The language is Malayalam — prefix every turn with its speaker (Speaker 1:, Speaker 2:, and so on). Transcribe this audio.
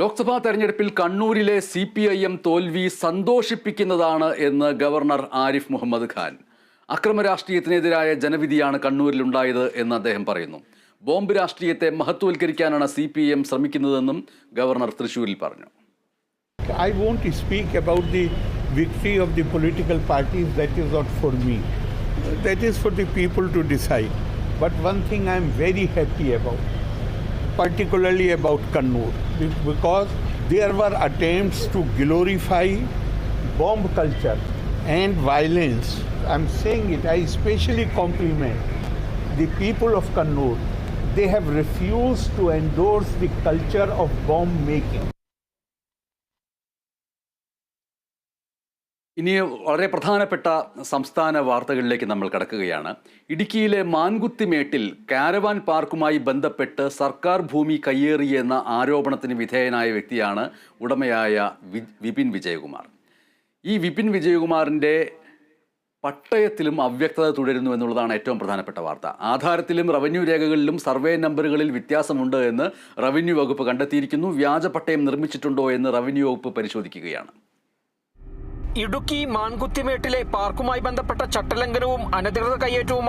Speaker 1: ലോക്സഭാ തെരഞ്ഞെടുപ്പിൽ കണ്ണൂരിലെ സി പി ഐ എം തോൽവി സന്തോഷിപ്പിക്കുന്നതാണ് എന്ന് ഗവർണർ ആരിഫ് മുഹമ്മദ് ഖാൻ. അക്രമ രാഷ്ട്രീയത്തിനെതിരായ ജനവിധിയാണ് കണ്ണൂരിലുണ്ടായത് എന്ന് അദ്ദേഹം പറയുന്നു. ബോംബ് രാഷ്ട്രീയത്തെ മഹത്വവൽക്കരിക്കാനാണ് സി പി എം ശ്രമിക്കുന്നതെന്നും ഗവർണർ തൃശൂരിൽ പറഞ്ഞു.
Speaker 2: I won't speak about the victory of the political parties that is not for me That is for the people to decide but one thing I am very happy about, particularly about Kannur, because there were attempts to glorify bomb culture and violence. I'm saying it, I especially compliment the people of Kannur. They have refused to endorse the culture of bomb making.
Speaker 1: ഇനി വളരെ പ്രധാനപ്പെട്ട സംസ്ഥാന വാർത്തകളിലേക്ക് നമ്മൾ കടക്കുകയാണ്. ഇടുക്കിയിലെ മാൻകുത്തിമേട്ടിൽ കാരവാൻ പാർക്കുമായി ബന്ധപ്പെട്ട് സർക്കാർ ഭൂമി കയ്യേറിയെന്ന ആരോപണത്തിന് വിധേയനായ വ്യക്തിയാണ് ഉടമയായ വിപിൻ വിജയകുമാർ. ഈ വിപിൻ വിജയകുമാറിന്റെ പട്ടയത്തിലും അവ്യക്തത തുടരുന്നു എന്നുള്ളതാണ് ഏറ്റവും പ്രധാനപ്പെട്ട വാർത്ത. ആധാരത്തിലും റവന്യൂ രേഖകളിലും സർവേ നമ്പറുകളിൽ വ്യത്യാസമുണ്ട് എന്ന് റവന്യൂ വകുപ്പ് കണ്ടെത്തിയിരിക്കുന്നു. വ്യാജ പട്ടയം നിർമ്മിച്ചിട്ടുണ്ടോ എന്ന് റവന്യൂ വകുപ്പ് പരിശോധിക്കുകയാണ്.
Speaker 3: ഇടുക്കി മാൻകുത്തിമേട്ടിലെ പാർക്കുമായി ബന്ധപ്പെട്ട ചട്ടലംഘനവും അനധികൃത കയ്യേറ്റവും